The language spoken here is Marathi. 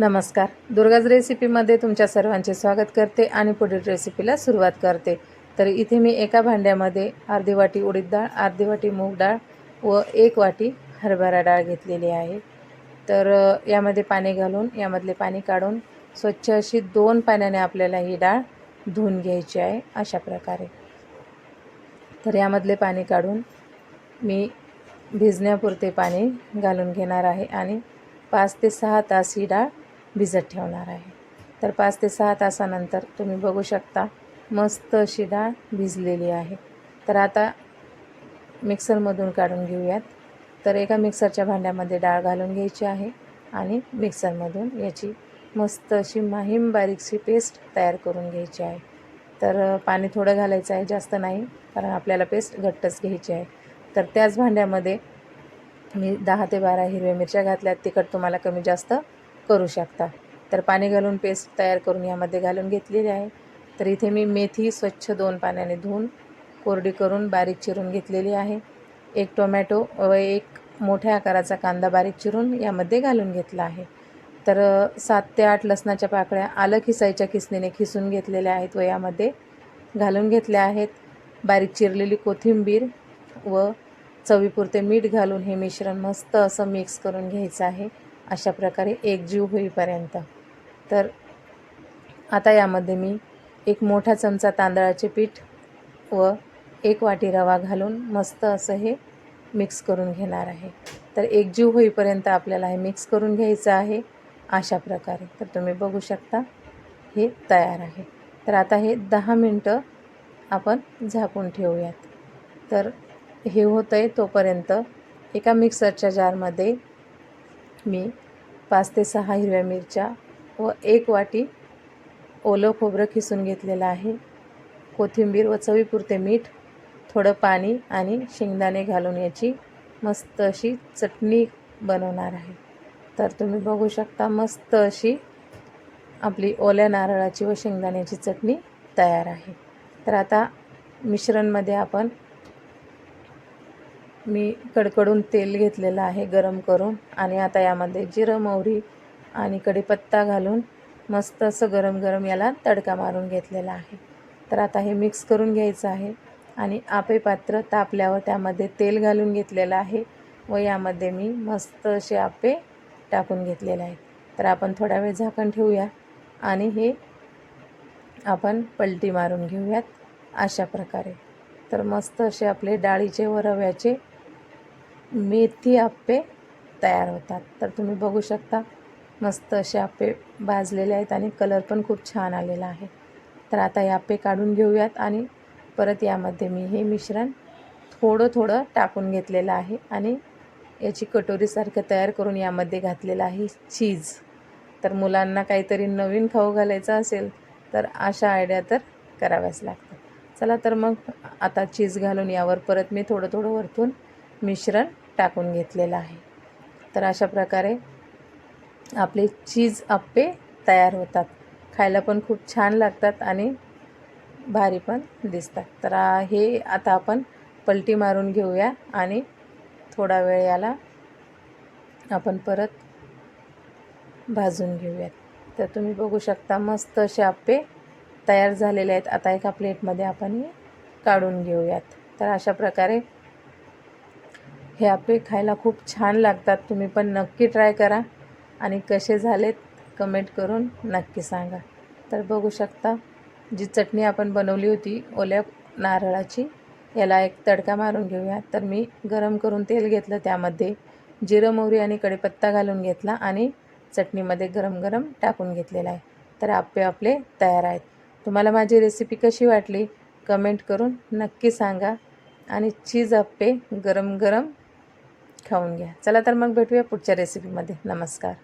नमस्कार. दुर्गाज रेसिपीमध्ये तुमच्या सर्वांचे स्वागत करते आणि पुढील रेसिपीला सुरुवात करते. तर इथे मी एका भांड्यामध्ये अर्धी वाटी उडीद डाळ अर्धी वाटी मूग डाळ व एक वाटी हरभरा डाळ घेतलेली आहे. तर यामध्ये पाणी घालून यामधले पाणी काढून स्वच्छ अशी दोन पाण्याने आपल्याला ही डाळ धुवून घ्यायची आहे अशा प्रकारे. तर यामधले पाणी काढून मी भिजण्यापुरते पाणी घालून घेणार आहे आणि पाच ते सहा तास ही डाळ भिजत ठेवणार आहे. तर पाच ते सहा तासानंतर तुम्ही बघू शकता मस्त अशी डाळ भिजलेली आहे. तर आता मिक्सरमधून काढून घेऊयात. तर एका मिक्सरच्या भांड्यामध्ये डाळ घालून घ्यायची आहे आणि मिक्सरमधून याची मस्त अशी माहीम बारीकशी पेस्ट तयार करून घ्यायची आहे. तर पाणी थोडं घालायचं आहे जास्त नाही कारण आपल्याला पेस्ट घट्टच घ्यायची आहे. तर त्याच भांड्यामध्ये मी दहा ते बारा हिरव्या मिरच्या घातल्यात तिखट तुम्हाला कमी जास्त करू शकता. तर पाणी घालून पेस्ट तयार करून यामध्ये घालून घेतलेली आहे. तर इथे मी मेथी स्वच्छ दोन पाण्याने धुवून कोरडी करून बारीक चिरून घेतलेली आहे. एक टोमॅटो व एक मोठ्या आकाराचा कांदा बारीक चिरून यामध्ये घालून घेतला आहे. तर सात ते आठ लसणाच्या पाकळ्या आलं खिसायच्या किसणीने खिसून घेतलेल्या आहेत व यामध्ये घालून घेतल्या आहेत. बारीक चिरलेली कोथिंबीर व चवीपुरते मीठ घालून हे मिश्रण मस्त असं मिक्स करून घ्यायचं आहे. अशा प्रकारे एकजीव होईपर्यंत. तर आता यामध्ये मी एक मोठा चमचा तांदळाचे पीठ व एक वाटी रवा घालून मस्त असं हे मिक्स करून घेणार आहे. तर एकजीव होईपर्यंत आपल्याला हे मिक्स करून घ्यायचं आहे अशा प्रकारे. तर तुम्ही बघू शकता हे तयार आहे. तर आता हे दहा मिनटं आपण झाकून ठेवूयात. तर हे होतं आहे तोपर्यंत एका मिक्सरच्या जारमध्ये मी पाच ते सहा हिरव्या मिरच्या व एक वाटी ओलं खोबरं खिसून घेतलेलं आहे. कोथिंबीर व चवीपुरते मीठ थोडं पाणी आणि शेंगदाणे घालून याची मस्त अशी चटणी बनवणार आहे. तर तुम्ही बघू शकता मस्त अशी आपली ओल्या नारळाची व शेंगदाण्याची चटणी तयार आहे. तर आता मिश्रणमध्ये आपण मी कडकडून तेल घेतलेलं आहे गरम करून आणि आता यामध्ये जिरं मोहरी आणि कढीपत्ता घालून मस्त असं गरम गरम याला तडका मारून घेतलेला आहे. तर आता हे मिक्स करून घ्यायचं आहे आणि आपे पात्र तापल्यावर त्यामध्ये तेल घालून घेतलेलं आहे व यामध्ये मी मस्त असे आपे टाकून घेतलेले आहेत. तर आपण थोडा वेळ झाकण ठेवूया आणि हे आपण पलटी मारून घेऊयात अशा प्रकारे. तर मस्त असे आपले डाळीचे व रव्याचे मेथी आप्पे तयार होतात. तर तुम्ही बघू शकता मस्त असे आप्पे भाजलेले आहेत आणि कलर पण खूप छान आलेला आहे. तर आता हे आप्पे काढून घेऊयात आणि परत यामध्ये मी हे मिश्रण थोडं थोडं टाकून घेतलेलं आहे आणि याची कटोरीसारखं तयार करून यामध्ये घातलेलं आहे चीज तर मुलांना काहीतरी नवीन खाऊ घालायचं असेल तर अशा आयडिया तर कराव्याच लागतात. चला तर मग आता चीज घालून यावर परत मी थोडं थोडं वरतून मिश्रण टाकून घेतलेलं आहे. तर अशा प्रकारे आपले चीज आप्पे तयार होतात. खायला पण खूप छान लागतात आणि भारी पण दिसतात. तर हे आता आपण पलटी मारून घेऊया आणि थोडा वेळ याला आपण परत भाजून घेऊयात. तर तुम्ही बघू शकता मस्त असे आप्पे तयार झालेले आहेत. आता एका प्लेटमध्ये आपण हे काढून घेऊयात. तर अशा प्रकारे हे आप्पे खायला खूप छान लागतात. तुम्ही पण नक्की ट्राय करा. आणि कसे झालेत कमेंट करून नक्की सांगा. तर बघू शकता जी चटणी आपण बनवली होती ओल्या नारळाची याला एक तडका मारून घेऊया. तर मी गरम करून तेल घेतलं त्यामध्ये जिरं मोहरी आणि कढीपत्ता घालून घेतला आणि चटणीमध्ये गरम गरम टाकून घेतलेला आहे. तर आप्पे आपले तयार आहेत. तुम्हाला माझी रेसिपी कशी वाटली कमेंट करून नक्की सांगा. आणि चीज आप्पे गरम गरम खाऊन घ्या. चला तर मग भेटूया पुढच्या रेसिपीमध्ये नमस्कार.